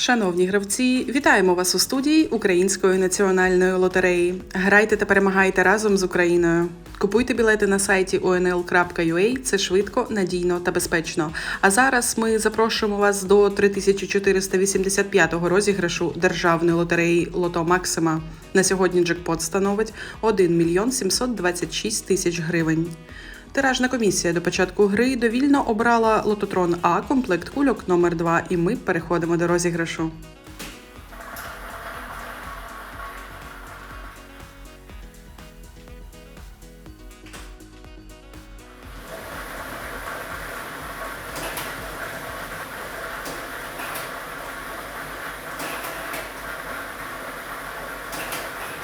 Шановні гравці, вітаємо вас у студії Української національної лотереї. Грайте та перемагайте разом з Україною. Купуйте білети на сайті onl.ua, це швидко, надійно та безпечно. А зараз ми запрошуємо вас до 3485-го розіграшу державної лотереї Лото Максима. На сьогодні джекпот становить 1 мільйон 726 тисяч гривень. Тиражна комісія до початку гри довільно обрала лототрон А, комплект кульок номер 2 і ми переходимо до розіграшу.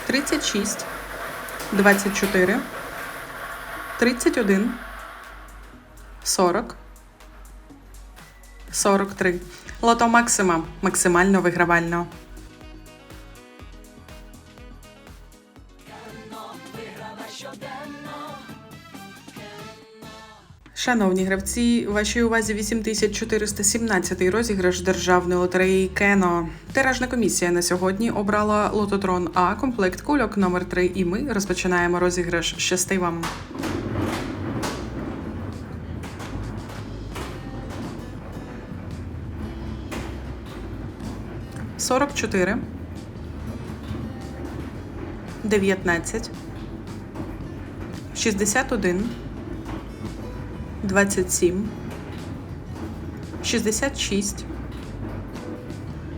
Тридцять шість, двадцять чотири, тридцять один, сорок, сорок три. Лото Максима максимально вигравально. Шановні гравці, вашій увазі 8417 розіграш державної лотереї Кено. Тиражна комісія на сьогодні обрала лототрон А, комплект кульок номер 3 і ми розпочинаємо розіграш. Щасти вам! Сорок чотири. Дев'ятнадцять. Шістдесят один. 27, 66,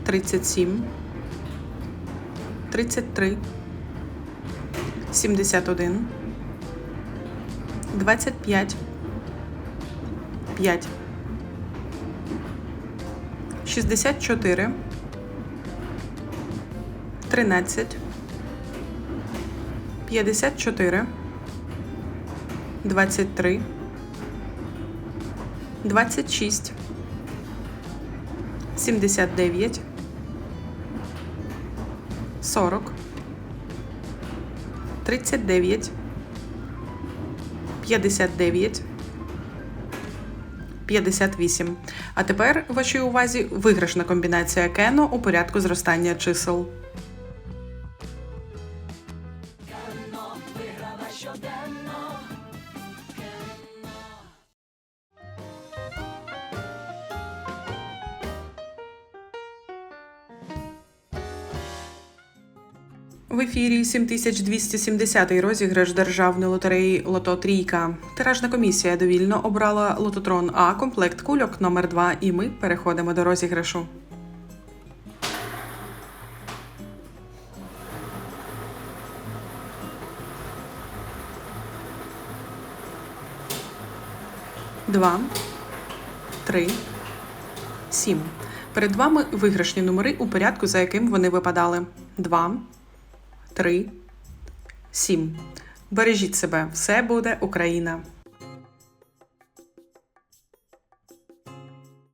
37, 33, 71, 25, 5, 64, 13, 54, 23, 26, 79, 40, 39, 59, 58. А тепер вашій увазі виграшна комбінація кено у порядку зростання чисел. В ефірі 7270 розіграш державної лотереї Лото Трійка. Тиражна комісія довільно обрала лототрон А, комплект кульок номер 2 і ми переходимо до розіграшу. Два, три, сім. Перед вами виграшні номери у порядку, за яким вони випадали. Два, три, сім. Бережіть себе, все буде Україна!